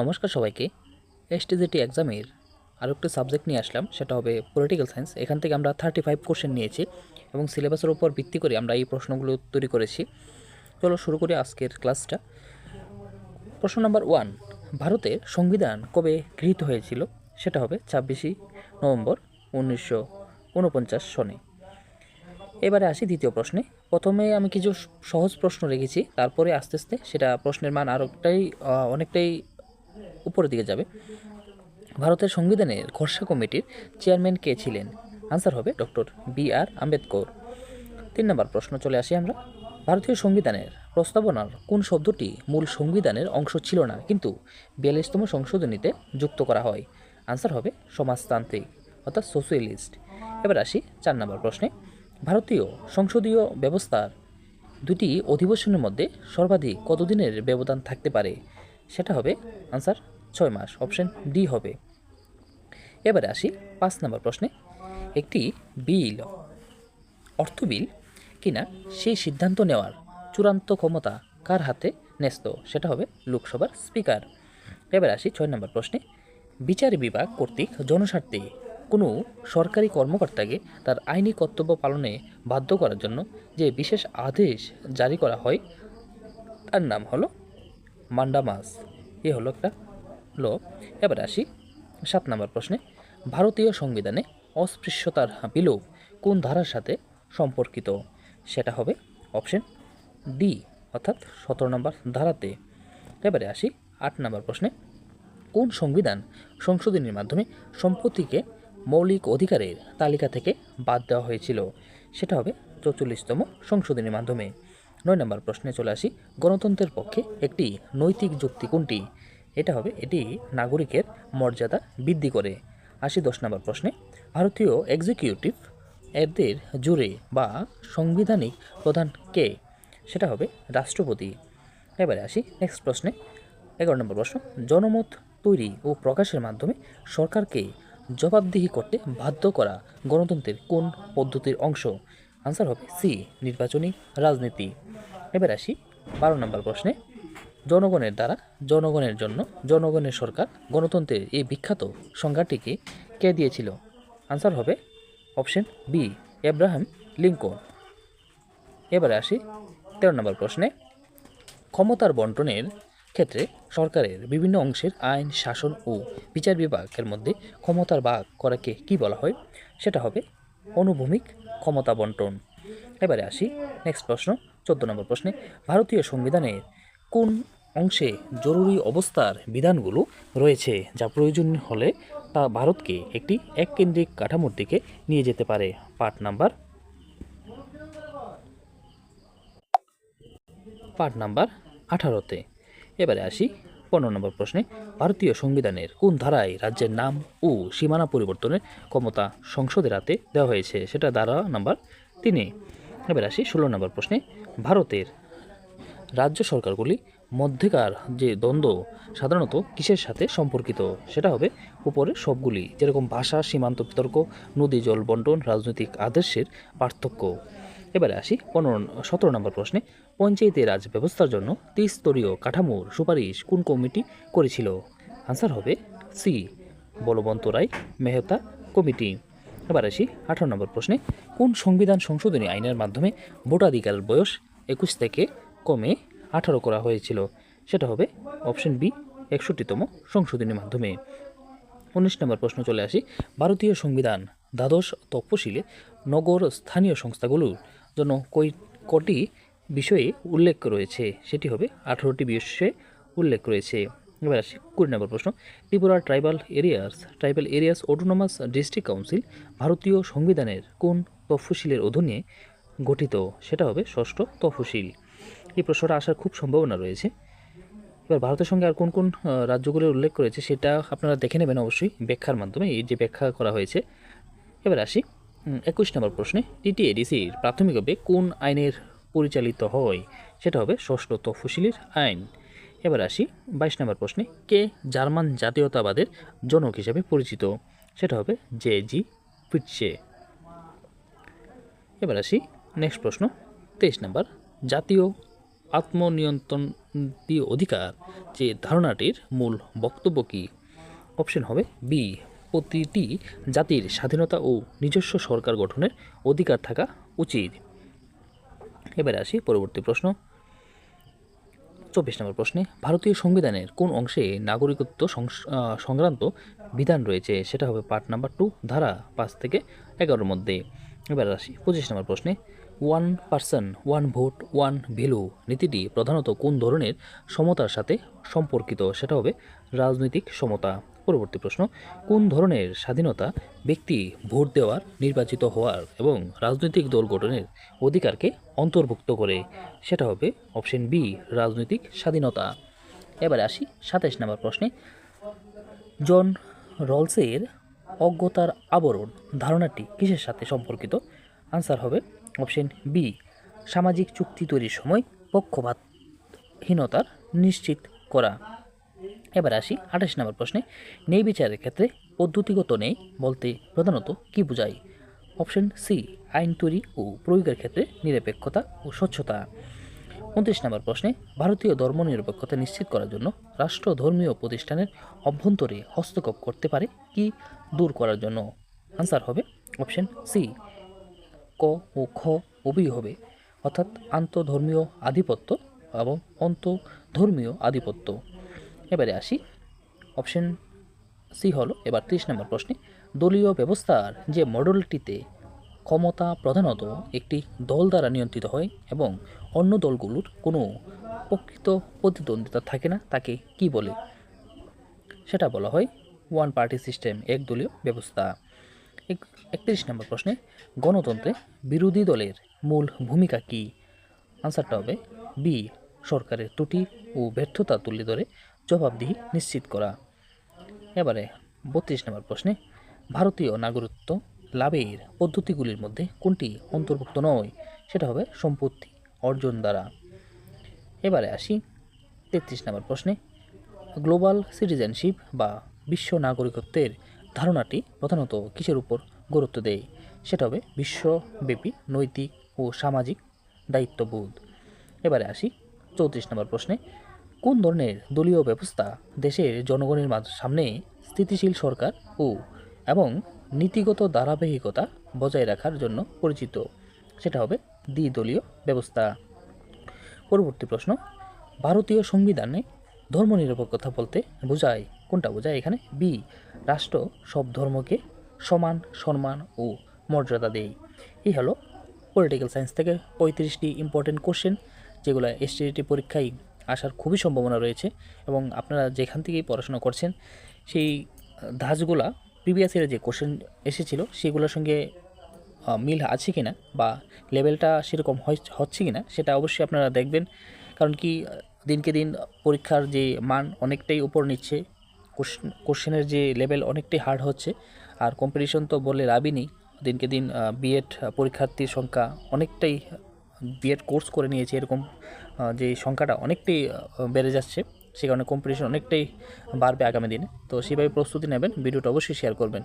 নমস্কার সবাইকে। এসটিজিটি এক্সামের আরও একটি সাবজেক্ট নিয়ে আসলাম, সেটা হবে পলিটিক্যাল সায়েন্স এখান থেকে আমরা থার্টি ফাইভ কোশ্চেন নিয়েছি এবং সিলেবাসের উপর ভিত্তি করে আমরা এই প্রশ্নগুলো তৈরি করেছি। চলো শুরু করি আজকের ক্লাসটা প্রশ্ন নাম্বার ওয়ান ভারতের সংবিধান কবে গৃহীত হয়েছিল? সেটা হবে ছাব্বিশে নভেম্বর উনিশশো উনপঞ্চাশ সনে। এবারে আসি দ্বিতীয় প্রশ্নে। প্রথমে আমি কিছু সহজ প্রশ্ন রেখেছি, তারপরে আস্তে আস্তে সেটা প্রশ্নের মান আরেকটাই অনেকটাই উপরের দিকে যাবে। ভারতের সংবিধানের খসড়া কমিটির চেয়ারম্যান কে ছিলেন? আনসার হবে ডক্টর বি আর আম্বেদকর। তিন নম্বর প্রশ্ন চলে আসি আমরা। ভারতীয় সংবিধানের প্রস্তাবনার কোন শব্দটি মূল সংবিধানের অংশ ছিল না, কিন্তু বিয়াল্লিশতম সংশোধনীতে যুক্ত করা হয়? আনসার হবে সমাজতান্ত্রিক, অর্থাৎ সোশ্যালিস্ট। এবার আসি চার নম্বর প্রশ্নে। ভারতীয় সংসদীয় ব্যবস্থার দুটি অধিবেশনের মধ্যে সর্বাধিক কতদিনের ব্যবধান থাকতে পারে? সেটা হবে আনসার ছয় মাস, অপশন ডি হবে। এবারে আসি পাঁচ নম্বর প্রশ্নে। একটি বিল, অর্থ বিল কিনা সেই সিদ্ধান্ত নেওয়ার চূড়ান্ত ক্ষমতা কার হাতে ন্যস্ত? সেটা হবে লোকসভার স্পিকার। এবার আসি ছয় নম্বর প্রশ্নে। বিচার বিভাগ কর্তৃক জনস্বার্থে কোনো সরকারি কর্মকর্তাকে তার আইনি কর্তব্য পালনে বাধ্য করার জন্য যে বিশেষ আদেশ জারি করা হয়, তার নাম হলো মান্ডামাস এ হলো একটা ল। এবার আসি সাত নম্বর প্রশ্নে। ভারতীয় সংবিধানে অস্পৃশ্যতার বিলোপ কোন ধারার সাথে সম্পর্কিত? সেটা হবে অপশন ডি, অর্থাৎ সতেরো নম্বর ধারাতে। এবারে আসি আট নম্বর প্রশ্নে। কোন সংবিধান সংশোধনীর মাধ্যমে সম্পত্তিকে মৌলিক অধিকারের তালিকা থেকে বাদ দেওয়া হয়েছিল? সেটা হবে চৌচল্লিশতম সংশোধনীর মাধ্যমে। নয় নম্বর প্রশ্নে চলে আসি। গণতন্ত্রের পক্ষে একটি নৈতিক যুক্তি কোনটি? এটা হবে এটি নাগরিকের মর্যাদা বৃদ্ধি করে। আসি দশ নম্বর প্রশ্নে। ভারতীয় এক্সিকিউটিভ এদের জুড়ে বা সাংবিধানিক প্রধান কে? সেটা হবে রাষ্ট্রপতি। এবারে আসি নেক্সট প্রশ্নে। এগারো নম্বর প্রশ্ন। জনমত তৈরি ও প্রকাশের মাধ্যমে সরকারকে জবাবদিহি করতে বাধ্য করা গণতন্ত্রের কোন পদ্ধতির অংশ? আনসার হবে সি, নির্বাচনী রাজনীতি। এবার আসি বারো নম্বর প্রশ্নে। জনগণের দ্বারা, জনগণের জন্য, জনগণের সরকার, গণতন্ত্রের এই বিখ্যাত সংজ্ঞাটিকে কে দিয়েছিল? আনসার হবে অপশন বি এব্রাহাম লিঙ্কন এবারে আসি তেরো নম্বর প্রশ্নে। ক্ষমতার বন্টনের ক্ষেত্রে সরকারের বিভিন্ন অংশের আইন, শাসন ও বিচার বিভাগের মধ্যে ক্ষমতার ভাগ করাকে কি বলা হয়? সেটা হবে অনুভূমিক ক্ষমতা বন্টন। এবারে আসি নেক্সট প্রশ্ন। চোদ্দ নম্বর প্রশ্নে ভারতীয় সংবিধানের কোন অংশে জরুরি অবস্থার বিধানগুলো রয়েছে যা প্রয়োজন হলে তা ভারতকে একটি এককেন্দ্রিক কাঠামোর দিকে নিয়ে যেতে পারে? পার্ট নাম্বার পার্ট নাম্বার আঠারোতে। এবারে আসি পনেরো নম্বর প্রশ্নে ভারতীয় সংবিধানের কোন ধারায় রাজ্যের নাম ও সীমানা পরিবর্তনের ক্ষমতা সংসদের হাতে দেওয়া হয়েছে? সেটা ধারা নাম্বার তিনে। এবার আসি ষোলো নম্বর প্রশ্নে ভারতের রাজ্য সরকারগুলি মধ্যেকার যে দ্বন্দ্ব সাধারণত কিসের সাথে সম্পর্কিত? সেটা হবে উপরে সবগুলি, যেরকম ভাষা, সীমান্ত বিতর্ক, নদী জল বন্টন, রাজনৈতিক আদর্শের পার্থক্য। এবারে আসি পনেরো, সতেরো নম্বর প্রশ্নে। পঞ্চায়েতি রাজ ব্যবস্থার জন্য ত্রিস্তরীয় কাঠামোর সুপারিশ কোন কমিটি করেছিল? আনসার হবে সি, বলবন্ত রায়, মেহতা কমিটি। এবার আসি আঠারো নম্বর প্রশ্নে। কোন সংবিধান সংশোধনী আইনের মাধ্যমে ভোটাধিকারের বয়স একুশ থেকে কমে আঠারো করা হয়েছিল? সেটা হবে অপশন বি, একষট্টিতম সংশোধনীর মাধ্যমে। উনিশ নম্বর প্রশ্ন চলে আসি। ভারতীয় সংবিধান দ্বাদশ তপশিলে নগর স্থানীয় সংস্থাগুলোর জন্য কই, কটি বিষয়ে উল্লেখ রয়েছে? সেটি হবে আঠারোটি বিষয়ে উল্লেখ রয়েছে। এবার আসি কুড়ি নম্বর প্রশ্ন। Tripura tribal areas tribal areas autonomous district council ভারতীয় সংবিধানের কোন তফসিলের অধীনে গঠিত? সেটা হবে ষষ্ঠ তফসিল। এই প্রশ্নটা আসার খুব সম্ভাবনা রয়েছে। এবার ভারতের সঙ্গে আর কোন কোন রাজ্যগুলোর উল্লেখ করেছে সেটা আপনারা দেখে নেবেন অবশ্যই ব্যাখ্যার মাধ্যমে। এই যে ব্যাখ্যা করা হয়েছে। এবার আসি একুশ নম্বর প্রশ্নে টিটিএডিসির প্রাথমিকভাবে কোন আইনের পরিচালিত হয়? সেটা হবে ষষ্ঠ তফসিলির আইন। এবার আসি বাইশ নম্বর প্রশ্নে। কে জার্মান জাতীয়তাবাদের জনক হিসেবে পরিচিত? সেটা হবে জে জি ফিটসে এবার আসি নেক্সট প্রশ্ন। তেইশ নম্বর, জাতীয় আত্মনিয়ন্ত্রণ অধিকার, যে ধারণাটির মূল বক্তব্য কী? অপশন হবে বি, প্রতিটি জাতির স্বাধীনতা ও নিজস্ব সরকার গঠনের অধিকার থাকা উচিত। এবারে আসি পরবর্তী প্রশ্ন। চব্বিশ নম্বর প্রশ্নে, ভারতীয় সংবিধানের কোন অংশে নাগরিকত্ব সংক্রান্ত বিধান রয়েছে? সেটা হবে পার্ট নাম্বার টু, ধারা পাঁচ থেকে এগারোর মধ্যে। এবার আসি পঁচিশ নম্বর প্রশ্নে one person one vote one value নীতিটি প্রধানত কোন ধরনের সমতার সাথে সম্পর্কিত? সেটা হবে রাজনৈতিক সমতা। পরবর্তী প্রশ্ন, কোন ধরনের স্বাধীনতা ব্যক্তি ভোট দেওয়ার, নির্বাচিত হওয়ার এবং রাজনৈতিক দল গঠনের অধিকারকে অন্তর্ভুক্ত করে? সেটা হবে অপশন বি, রাজনৈতিক স্বাধীনতা। এবারে আসি সাতাইশ নম্বর প্রশ্নে। জন রলসের অজ্ঞতার আবরণ ধারণাটি কিসের সাথে সম্পর্কিত? আনসার হবে অপশন বি, সামাজিক চুক্তি তৈরির সময় পক্ষপাতহীনতার নিশ্চিত করা। এবার আসি আঠাশ নম্বর প্রশ্নে। নেই বিচারের ক্ষেত্রে পদ্ধতিগত নেই বলতে প্রধানত কি বোঝায় অপশন সি, আইন তৈরি ও প্রয়োগের ক্ষেত্রে নিরপেক্ষতা ও স্বচ্ছতা। উনত্রিশ নম্বর প্রশ্নে, ভারতীয় ধর্মনিরপেক্ষতা নিশ্চিত করার জন্য রাষ্ট্র ধর্মীয় প্রতিষ্ঠানের অভ্যন্তরে হস্তক্ষেপ করতে পারে কি দূর করার জন্য? আনসার হবে অপশন সি, ক ও খ উভয় হবে। অর্থাৎ আন্তধর্মীয় আধিপত্য এবং অন্তধর্মীয় আধিপত্য। এবারে আসি। অপশন সি হলো, এবার ত্রিশ নম্বর প্রশ্নে, দলীয় ব্যবস্থার যে মডেলটিতে ক্ষমতা প্রধানত একটি দল দ্বারা নিয়ন্ত্রিত হয় এবং অন্য দলগুলোর কোনো প্রকৃত প্রতিদ্বন্দ্বিতা থাকে না, তাকে কি বলে? সেটা বলা হয় ওয়ান পার্টি সিস্টেম একদলীয় ব্যবস্থা। এক- একত্রিশ নম্বর প্রশ্নে, গণতন্ত্রে বিরোধী দলের মূল ভূমিকা কি? আনসারটা হবে বি সরকারের ত্রুটি ও ব্যর্থতা তুলে ধরে জবাবদিহি নিশ্চিত করা। এবারে বত্রিশ নম্বর প্রশ্নে, ভারতীয় নাগরিকত্ব লাভের পদ্ধতিগুলির মধ্যে কোনটি অন্তর্ভুক্ত নয়? সেটা হবে সম্পত্তি অর্জন দ্বারা। এবারে আসি তেত্রিশ নম্বর প্রশ্নে, গ্লোবাল সিটিজেনশিপ বা বিশ্ব নাগরিকত্বের ধারণাটি প্রধানত কিসের উপর গুরুত্ব দেয়? সেটা হবে বিশ্বব্যাপী নৈতিক ও সামাজিক দায়িত্ববোধ। এবারে আসি চৌত্রিশ নম্বর প্রশ্নে কোন ধরনের দলীয় ব্যবস্থা দেশের জনগণের সামনে স্থিতিশীল সরকার ও এবং নীতিগত ধারাবাহিকতা বজায় রাখার জন্য পরিচিত? সেটা হবে দ্বিদলীয় ব্যবস্থা। পরবর্তী প্রশ্ন, ভারতীয় সংবিধানে ধর্মনিরপেক্ষতা বলতে বোঝায় কোনটা বোঝায়? এখানে বি রাষ্ট্র সব ধর্মকে সমান সম্মান ও মর্যাদা দেয়। এই হলো পলিটিক্যাল সায়েন্স থেকে পঁয়ত্রিশটি ইম্পর্টেন্ট কোশ্চেন যেগুলো এসটিটি পরীক্ষায় আসার খুবই সম্ভাবনা রয়েছে এবং আপনারা যেখান থেকেই পড়াশোনা করছেন, সেই ধাঁচগুলা প্রিভিয়াস ইয়ারে যে কোশ্চেন এসেছিল, সেগুলোর সঙ্গে মিল আছে কি না বা লেভেলটা সেরকম হচ্ছে কি না সেটা অবশ্যই আপনারা দেখবেন। কারণ কি, দিনকে দিন পরীক্ষার যে মান অনেকটাই উপর নিচ্ছে কোশ্চেনের যে লেভেল অনেকটাই হার্ড হচ্ছে, আর কম্পিটিশন তো বলে লাভই নেই। দিনকে দিন বিএড পরীক্ষার্থীর সংখ্যা অনেকটাই বিএড কোর্স করে নিয়েছে, এরকম যে সংখ্যাটা অনেকটাই বেড়ে যাচ্ছে, সে কারণে কম্পিটিশন অনেকটাই বাড়বে আগামী দিনে। তো সেভাবে প্রস্তুতি নেবেন, ভিডিওটা অবশ্যই শেয়ার করবেন।